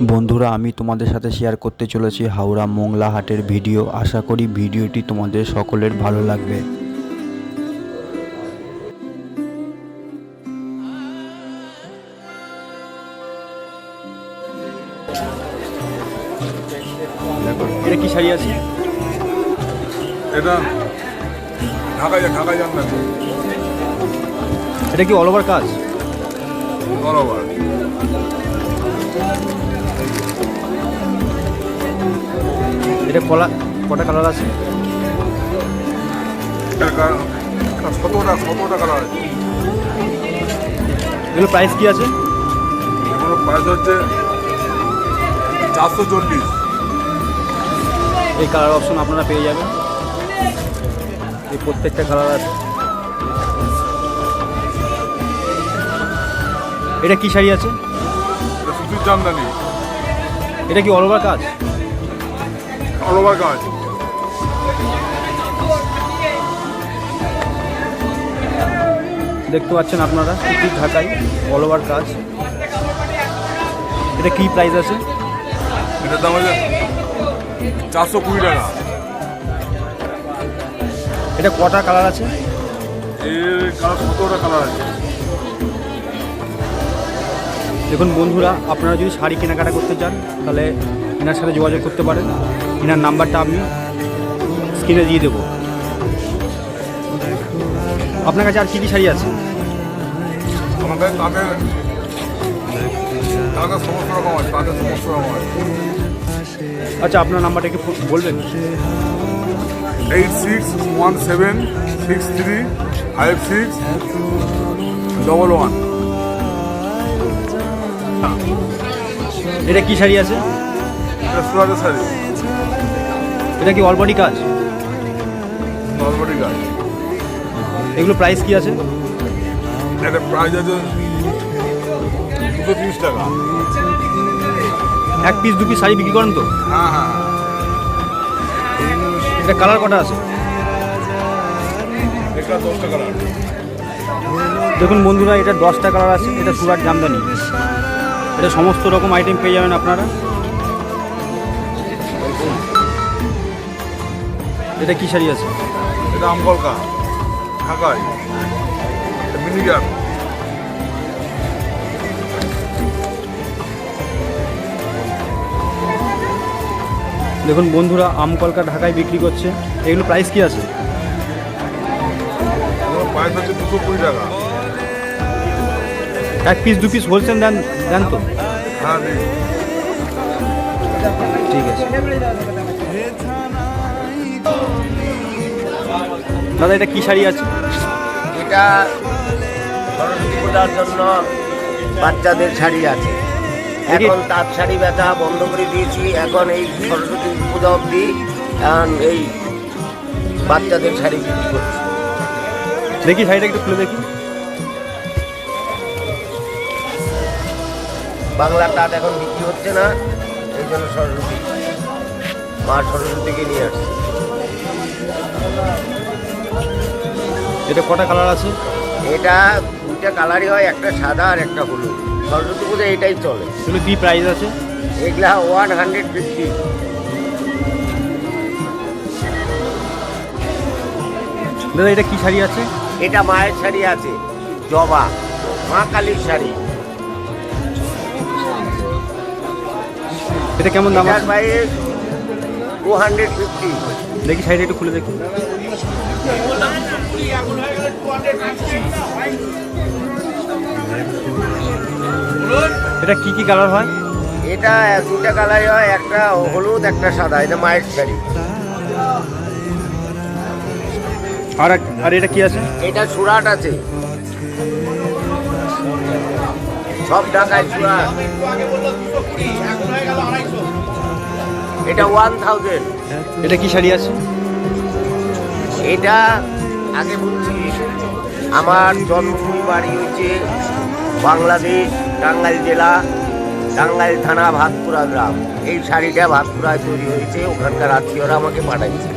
বন্ধুরা আমি তোমাদের সাথে শেয়ার করতে চলেছি হাওড়া মোংলা হাটের ভিডিও আশা করি ভিডিওটি তোমাদের সকলের ভালো লাগবে। এটা কি শাড়ি আছে? এটা ঢাকা ঢাকা যান না। এটা কি অল ওভার কাজ? বরাবর এটা কলা কটা কালার আছে? সতেরোটা সতেরোটা কালার আছে। এগুলো প্রাইস কি আছে? এগুলো প্রাইস হচ্ছে চারশো চল্লিশ। এই কালার অপশন আপনারা পেয়ে যাবেন। এই প্রত্যেকটা কালার আছে। এটা কি শাড়ি আছে? সুতির জামদানি। এটা কি অল ওভার কাজ? অল ওভার কাজ। দেখতে পাচ্ছেন আপনারা সুতির ঢাকাই অল ওভার কাজ। এটা কি প্রাইস আছে? এটার দাম হচ্ছে চারশো কুড়ি টাকা। এটা কটা কালার আছে? এর কালার সতেরোটা কালার আছে? দেখুন বন্ধুরা আপনারা যদি শাড়ি কেনাকাটা করতে চান তাহলে এনার সাথে যোগাযোগ করতে পারেন। এনার নাম্বারটা আমি স্ক্রিনে দিয়ে দেবো। আপনার কাছে আর কী কী শাড়ি আছে? আমাদের তাদের তাদের সমস্ত রকম আছে তাদের সমস্ত রকম আছে। আচ্ছা আপনার নাম্বারটা একটু বলবেন। Eight six one seven six three five six double one. এটা কি শাড়ি আছে? এটা শাড়ি। এটা কি অলবডি কাজ? গাছ এগুলো প্রাইস কি আছে? একটা প্রাইস আছে দুশো তিরিশ টাকা। এক পিস দু পিস শাড়ি বিক্রি করেন তো? হ্যাঁ হ্যাঁ। এটা কালার কটা আছে? এটা দশ টাকা লাখ দেখুন বন্ধুরা এটা দশটা কালার আছে এটা সুরাট জামদানি। এটা সমস্ত রকম আইটেম পেয়ে যাবেন আপনারা। এটা কি শাড়ি আছে? এটা আমকলকা ঢাকায় দেখুন বন্ধুরা আম কলকা ঢাকায় বিক্রি করছে। এগুলো প্রাইস কি আছে? প্রাইস হচ্ছে দুশো কুড়ি টাকা। এক পিস দু পিস হোলসেল দেন দেন তো? হ্যাঁ ঠিক আছে। দাদা এটা কি শাড়ি আছে? এটা সরস্বতী পূজার জন্য বাচ্চাদের শাড়ি আছে। এখন তাঁত শাড়ি ব্যথা বন্ধ করে দিয়েছি। এখন এই সরস্বতী পূজা অবধি এখন এই বাচ্চাদের শাড়ি বিক্রি করছি। দেখি শাড়িটা একটু খুলে দেখি। বাংলা তাঁত এখন বিক্রি হচ্ছে না এই জন্য সরস্বতী। মা সরস্বতীকে নিয়ে আসছে। এটা কটা কালার আছে? এটা দুইটা কালারই হয় একটা সাদা আর একটা হলুদ। সরস্বতী পূজা এটাই চলে। এগুলো কি প্রাইস আছে? এগুলা ওয়ান হান্ড্রেড ফিফটি দাদা এটা কি শাড়ি আছে? এটা মায়ের শাড়ি আছে জবা মা কালীর শাড়ি। এটা কেমন দাম আছে? প্রাইস টু হান্ড্রেড ফিফটি দেখি শাড়িটা একটু খুলে দেখি। এটা কি কি কালার হয়? এটা দুটা কালার হয় একটা হলুদ একটা সাদা এটা মায়ের শাড়ি আর আর এটা কি আছে? এটা সুরাট আছে। সব ঢাকায় সুরাট এটা ওয়ান থাউজেন্ড এটা কি শাড়ি আছে? এটা আগে বলছি আমার জন্মভূমি বাড়ি হচ্ছে বাংলাদেশ টাঙ্গাইল জেলা টাঙ্গাইল থানা ভাতপুরা গ্রাম। এই শাড়িটা ভাতপুরায় তৈরি হয়েছে ওখানকার আত্মীয়রা আমাকে পাঠাইছে।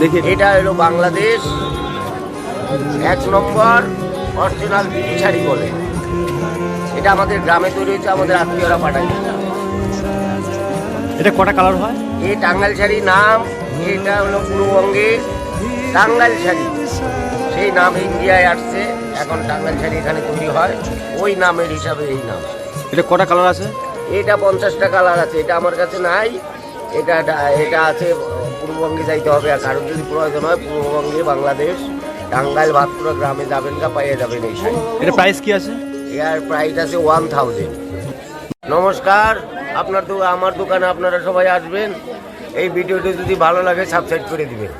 দেখি এটা হলো বাংলাদেশ এক নম্বর অরিজিনাল বিটি শাড়ি বলে। এটা আমাদের গ্রামে তৈরি হয়েছে আমাদের আত্মীয়রা পাঠাইছে এটা কটা কালার হয়? এই টাঙ্গাইল শাড়ি নাম এটা হলো পূর্ববঙ্গে টাঙ্গাইল শাড়ি সেই নাম ইন্ডিয়ায় আসছে এখন টাঙ্গাইল শাড়ি এখানে তৈরি হয়। ওই নামের হিসাবে এই নাম। এটা কটা কালার আছে? এটা পঞ্চাশটা কালার আছে এটা আমার কাছে নাই। এটা এটা আছে পূর্ববঙ্গে যাইতে হবে আর কারোর যদি প্রয়োজন হয় পূর্ববঙ্গে বাংলাদেশ টাঙ্গাইল ভাতপুরা গ্রামে যাবেন কা পাইয়ে যাবেন এই শাড়ি এটা প্রাইস কি আছে? এর প্রাইস আছে ওয়ান থাউজেন্ড নমস্কার, আপনার আমার দোকানে আপনারা সবাই আসবেন। এই ভিডিওটি যদি ভালো লাগে সাবস্ক্রাইব করে দিবেন।